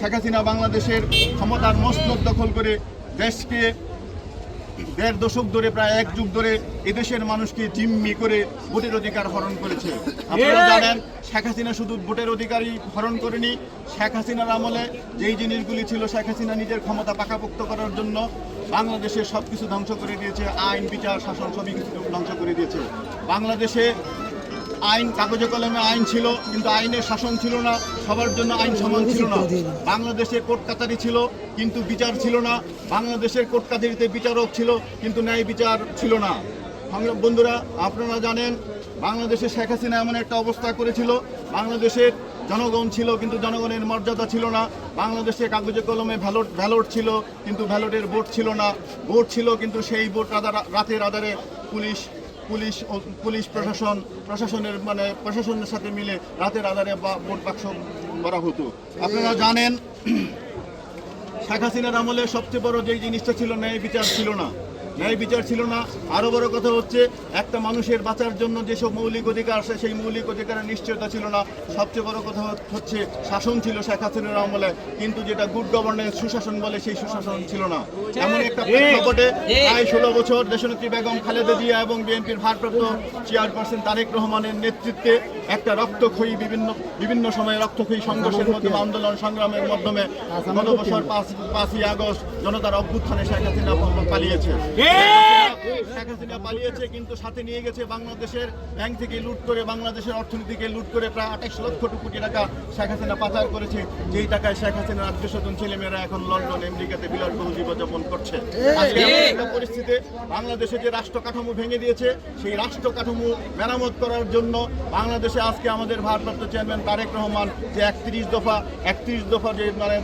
শেখ হাসিনা বাংলাদেশের ক্ষমতার মসনদ দখল করে দেশকে দেড় দশক ধরে প্রায় এক যুগ ধরে এদেশের মানুষকে জিম্মি করে ভোটের অধিকার হরণ করেছে। আপনারা জানেন শেখ হাসিনা শুধু ভোটের অধিকারই হরণ করেনি শেখ হাসিনার আমলে যেই জিনিসগুলি ছিল শেখ হাসিনা নিজের ক্ষমতা পাকাপোক্ত করার জন্য বাংলাদেশের সব কিছু ধ্বংস করে দিয়েছে আইন বিচার শাসন সবই কিছু ধ্বংস করে দিয়েছে। বাংলাদেশে আইন, কাগজে কলমে আইন ছিল, কিন্তু আইনের শাসন ছিল না, সবার জন্য আইন সমান ছিল না। বাংলাদেশে কোর্ট কাতারি ছিল, কিন্তু বিচার ছিল না। বাংলাদেশের কোর্ট কাতারিতে বিচারক ছিল, কিন্তু ন্যায় বিচার ছিল না। বন্ধুরা, আপনারা জানেন, বাংলাদেশে শেখ হাসিনা এমন একটা অবস্থা করেছিল। বাংলাদেশের জনগণ ছিল, কিন্তু জনগণের মর্যাদা ছিল না। বাংলাদেশে কাগজে কলমে ভ্যালট ভ্যালট ছিল, কিন্তু ভ্যালটের ভোট ছিল না। ভোট ছিল, কিন্তু সেই ভোট রাতের আধারে পুলিশ পুলিশ পুলিশ প্রশাসন, প্রশাসনের মানে প্রশাসনের সাথে মিলে রাতের আধারে ভোট বাক্স করা হতো। আপনারা জানেন, শেখ হাসিনার আমলে সবচেয়ে বড় যে জিনিসটা ছিল ন্যায় বিচার ছিল না। ন্যায় বিচার ছিল না। আরও বড় কথা হচ্ছে একটা মানুষের বাঁচার জন্য যেসব মৌলিক অধিকার আছে সেই মৌলিক অধিকারের নিশ্চয়তা ছিল না। সবচেয়ে বড় কথা হচ্ছে শাসন ছিল শেখ হাসিনার আমলে কিন্তু যেটা গুড গভর্নেন্স সুশাসন বলে সেই সুশাসন ছিল না। এমন একটা প্রেক্ষাপটে প্রায় ষোলো বছর দেশনেত্রী বেগম খালেদা জিয়া এবং বিএনপির ভারপ্রাপ্ত চেয়ারপারসন তারেক রহমানের নেতৃত্বে একটা রক্তক্ষয়ী বিভিন্ন বিভিন্ন সময়ে রক্তক্ষয়ী সংঘর্ষের মাধ্যমে আন্দোলন সংগ্রামের মাধ্যমে গত বছর পাঁচ পাঁচই আগস্ট জনতার অভ্যুত্থানে শেখ হাসিনা পালিয়েছে। শেখ হাসিনা পালিয়েছে কিন্তু সাথে নিয়ে গেছে বাংলাদেশের ব্যাংক থেকে লুট করে বাংলাদেশের অর্থনীতিকে লুট করে প্রায় আঠাশ লক্ষ কোটি টাকা শেখ হাসিনা পাচার করেছে যেই টাকায় শেখ হাসিনার আত্মীয় স্বজন ছেলেমেয়েরা এখন লন্ডন আমেরিকাতে জীবনযাপন করছে। পরিস্থিতিতে বাংলাদেশে যে রাষ্ট্র কাঠামো ভেঙে দিয়েছে সেই রাষ্ট্র কাঠামো মেরামত করার জন্য বাংলাদেশে আজকে আমাদের ভারপ্রাপ্ত চেয়ারম্যান তারেক রহমান যে একত্রিশ দফা একত্রিশ দফা যে মানে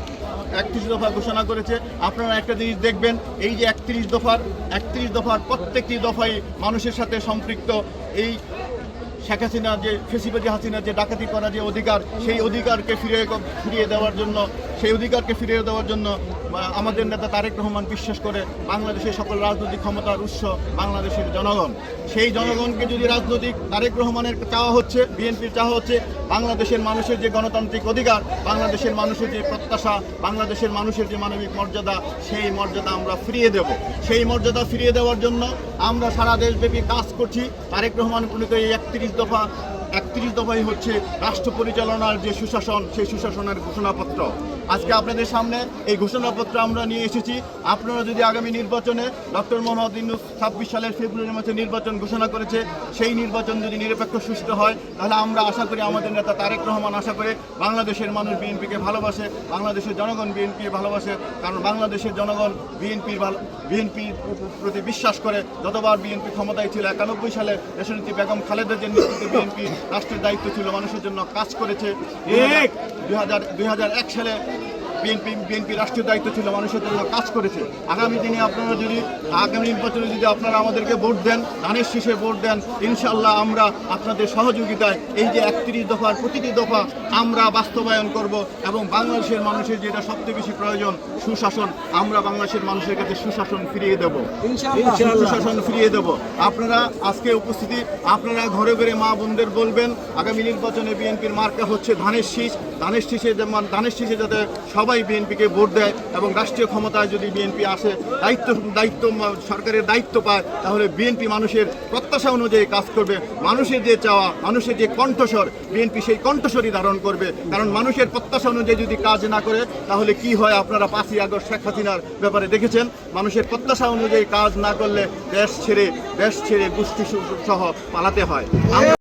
একত্রিশ দফা ঘোষণা করেছে আপনারা একটা জিনিস দেখবেন এই যে একত্রিশ দফার একত্রিশ দফার প্রত্যেকটি দফায় মানুষের সাথে সম্পৃক্ত। এই শেখ হাসিনা যে ফেসিবাজি হাসিনা যে ডাকাতি করা যে অধিকার, সেই অধিকারকে ফিরিয়ে ফিরিয়ে দেওয়ার জন্য সেই অধিকারকে ফিরিয়ে দেওয়ার জন্য আমাদের নেতা তারেক রহমান বিশ্বাস করে বাংলাদেশের সকল রাজনৈতিক ক্ষমতার উৎস বাংলাদেশের জনগণ। সেই জনগণকে যদি রাজনৈতিক তারেক রহমানের চাওয়া হচ্ছে, বিএনপির চাওয়া হচ্ছে, বাংলাদেশের মানুষের যে গণতান্ত্রিক অধিকার, বাংলাদেশের মানুষের যে প্রত্যাশা, বাংলাদেশের মানুষের যে মানবিক মর্যাদা, সেই মর্যাদা আমরা ফিরিয়ে দেব। সেই মর্যাদা ফিরিয়ে দেওয়ার জন্য আমরা সারা দেশব্যাপী কাজ করছি। তারেক রহমান প্রণীত এই একত্রিশ দফা একত্রিশ দফাই হচ্ছে রাষ্ট্র পরিচালনার যে সুশাসন, সেই সুশাসনের ঘোষণাপত্র। আজকে আপনাদের সামনে এই ঘোষণাপত্র আমরা নিয়ে এসেছি। আপনারা যদি আগামী নির্বাচনে ডক্টর মোহাম্মদ ইউনুস ছাব্বিশ সালের ফেব্রুয়ারি মাসে নির্বাচন ঘোষণা করেছে, সেই নির্বাচন যদি নিরপেক্ষ সুষ্ঠু হয়, তাহলে আমরা আশা করি আমাদের নেতা তারেক রহমান আশা করে বাংলাদেশের মানুষ বিএনপিকে ভালোবাসে, বাংলাদেশের জনগণ বিএনপি ভালোবাসে, কারণ বাংলাদেশের জনগণ বিএনপির ভালো বিএনপির প্রতি বিশ্বাস করে, যতবার বিএনপি ক্ষমতায় ছিল একানব্বই সালে, দেশনেত্রী বেগম খালেদা জিয়ার নেতৃত্বে বিএনপি রাষ্ট্রের দায়িত্ব ছিল মানুষের জন্য কাজ করেছে। দুই হাজার দুই হাজার এক সালে বিএনপি বিএনপি রাষ্ট্রীয় দায়িত্ব ছিল মানুষের জন্য কাজ করেছে। আগামী দিনে আপনারা যদি আগামী নির্বাচনে যদি আপনারা আমাদেরকে ভোট দেন ধানের শীষে ভোট দেন ইনশাল্লাহ আমরা আপনাদের সহযোগিতায় এই যে একত্রিশ দফার প্রতিটি দফা আমরা বাস্তবায়ন করব এবং বাংলাদেশের মানুষের যেটা সবচেয়ে বেশি প্রয়োজন সুশাসন আমরা বাংলাদেশের মানুষের কাছে সুশাসন ফিরিয়ে দেব। সুশাসন ফিরিয়ে দেব। আপনারা আজকে উপস্থিতি আপনারা ঘরে ঘরে মা বোনদের বলবেন আগামী নির্বাচনে বিএনপির মার্কা হচ্ছে ধানের শীষ। ধানের শীষে যেমন ধানের শীষে যাতে সবাই বিএনপিকে ভোট দেয় এবং রাষ্ট্রীয় ক্ষমতায় যদি বিএনপি আসে, দায়িত্ব দায়িত্ব সরকারের দায়িত্ব পায়, তাহলে বিএনপি মানুষের প্রত্যাশা অনুযায়ী কাজ করবে। মানুষের যে চাওয়া, মানুষের যে কণ্ঠস্বর, বিএনপি সেই কণ্ঠস্বরই ধারণ করবে। কারণ মানুষের প্রত্যাশা অনুযায়ী যদি কাজ না করে, তাহলে কি হয় আপনারা পাঁচই আগস্ট শেখ হাসিনার ব্যাপারে দেখেছেন? মানুষের প্রত্যাশা অনুযায়ী কাজ না করলে দেশ ছেড়ে দেশ ছেড়ে গোষ্ঠী সহ পালাতে হয়।